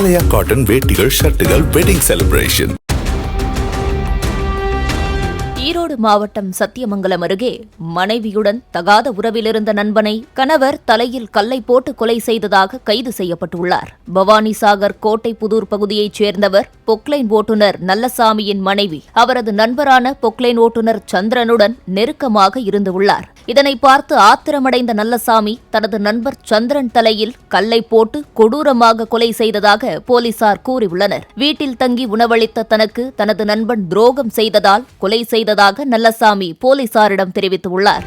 ஆலயா cotton வேட்டிகள் ஷர்ட்டுகள் wedding celebration Erode மாவட்டம் சத்தியமங்கலம் அருகே மனைவியுடன் தகாத உறவிலிருந்த நண்பனை கணவர் தலையில் கல்லை போட்டு கொலை செய்ததாக கைது செய்யப்பட்டுள்ளார். பவானிசாகர் கோட்டை புதூர் பகுதியைச் சேர்ந்தவர் பொக்லைன் ஓட்டுநர் நல்லசாமியின் மனைவி. அவரது நண்பரான பொக்லைன் ஓட்டுநர் சந்திரனுடன் நெருக்கமாக இருந்து உள்ளார். இதனை பார்த்து ஆத்திரமடைந்த நல்லசாமி தனது நண்பர் சந்திரன் தலையில் கல்லை போட்டு கொடூரமாக கொலை செய்ததாக போலீசார் கூறியுள்ளனர். வீட்டில் தங்கி உணவளித்த தனக்கு தனது நண்பன் துரோகம் செய்ததால் கொலை செய்ததாக நல்லசாமி போலீசாரிடம் தெரிவித்துள்ளார்.